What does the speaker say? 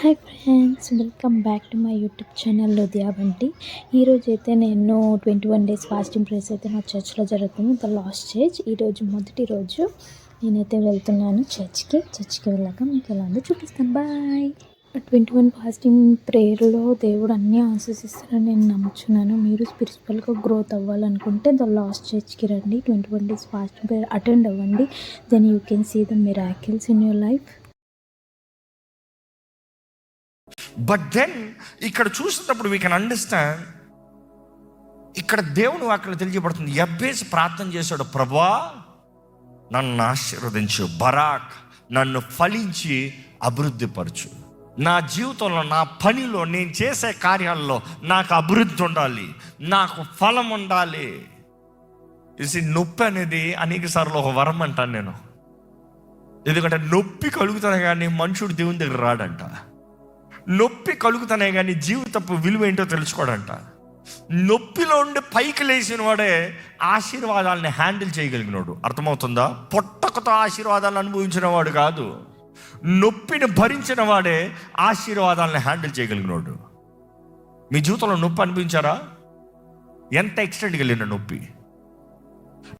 Hi friends welcome back to my YouTube channel Ludhiya Bunty ఈరోజు అయితే నేను twenty one days fasting prayers అయితే నా చర్చ్లో జరుగుతుంది. ద లాస్ట్ చర్చ్ ఈరోజు మొదటి రోజు నేనైతే వెళ్తున్నాను చర్చ్కి చర్చ్కి వెళ్ళాక మీకు ఎలా ఉందో చూపిస్తాను. బాయ్ ట్వంటీ వన్ ఫాస్టింగ్ ప్రేయర్లో దేవుడు అన్నీ ఆశీసిస్తారని నేను నమ్ముచున్నాను. మీరు స్పిరిచువల్గా గ్రోత్ అవ్వాలనుకుంటే ద లాస్ట్ చర్చ్కి రండి. Twenty one days fasting prayer attend అవ్వండి. Then you can see the miracles in your life but then ఇక్కడ చూసినప్పుడు వీ కెన్ అండర్స్టాండ్ ఇక్కడ దేవుని వాక్యం తెలియబడుతుంది ఎబ్బేసి ప్రార్థన చేశాడు ప్రభా నన్ను ఆశీర్వదించు బరాక్ నన్ను ఫలించి అభివృద్ధిపరచు. నా జీవితంలో నా పనిలో నేను చేసే కార్యాల్లో నాకు అభివృద్ధి ఉండాలి నాకు ఫలం ఉండాలి. ఇది నొప్పి అనేది అనేక సార్లు ఒక వరం అంటాను నేను. ఎందుకంటే నొప్పి కలుగుతాను కానీ మనుషుడు దేవుని దగ్గర రాడంట. నొప్పి కలుగుతానే కానీ జీవితపు విలువ ఏంటో తెలుసుకోడంట. నొప్పిలో ఉండి పైకి లేచిన వాడే ఆశీర్వాదాలని హ్యాండిల్ చేయగలిగినోడు. అర్థమవుతుందా? పొట్టకతో ఆశీర్వాదాలు అనుభవించిన వాడు కాదు. నొప్పిని భరించిన వాడే ఆశీర్వాదాలను హ్యాండిల్ చేయగలిగినోడు. మీ జీవితంలో నొప్పి అనిపించారా ఎంత ఎక్స్టెంట్కి వెళ్ళిన నొప్పి?